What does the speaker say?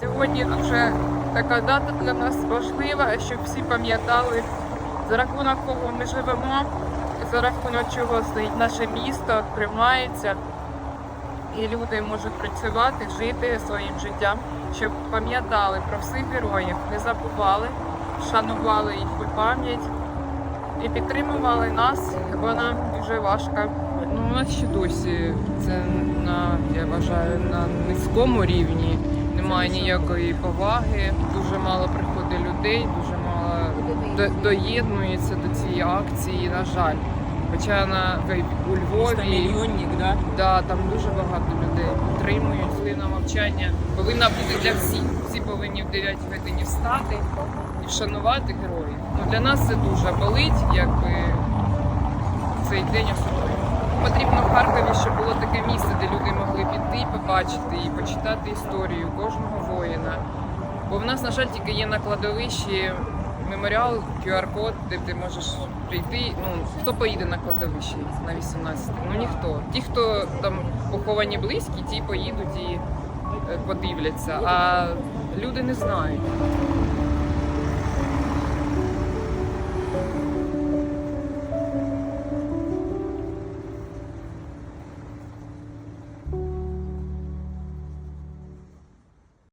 Сьогодні дуже така дата для нас важлива, щоб всі пам'ятали, за рахунок кого ми живемо, за рахунок чого стоїть наше місто, тримається, і люди можуть працювати, жити своїм життям, щоб пам'ятали про всіх героїв, не забували, шанували їхню пам'ять і підтримували нас, бо нам дуже важко. Ну, у нас ще досі це на, я вважаю, на низькому рівні. Немає ніякої поваги, дуже мало приходить людей, дуже мало до- доєднується до цієї акції, на жаль. Хоча на у Львові да? Да, там дуже багато людей підтримують хвилина мовчання. Повинна бути для всіх. Всі повинні в 9 годині встати і вшанувати героїв. Ну, для нас це дуже болить, якби цей день особливий. Потрібно в Харкові, щоб було таке місце, де люди побачити і почитати історію кожного воїна. Бо в нас, на жаль, тільки є на кладовищі меморіал, QR-код, де ти можеш прийти. Ну, хто поїде на кладовище на 18? Ну ніхто. Ті, хто там поховані близькі, ті поїдуть і е, подивляться. А люди не знають.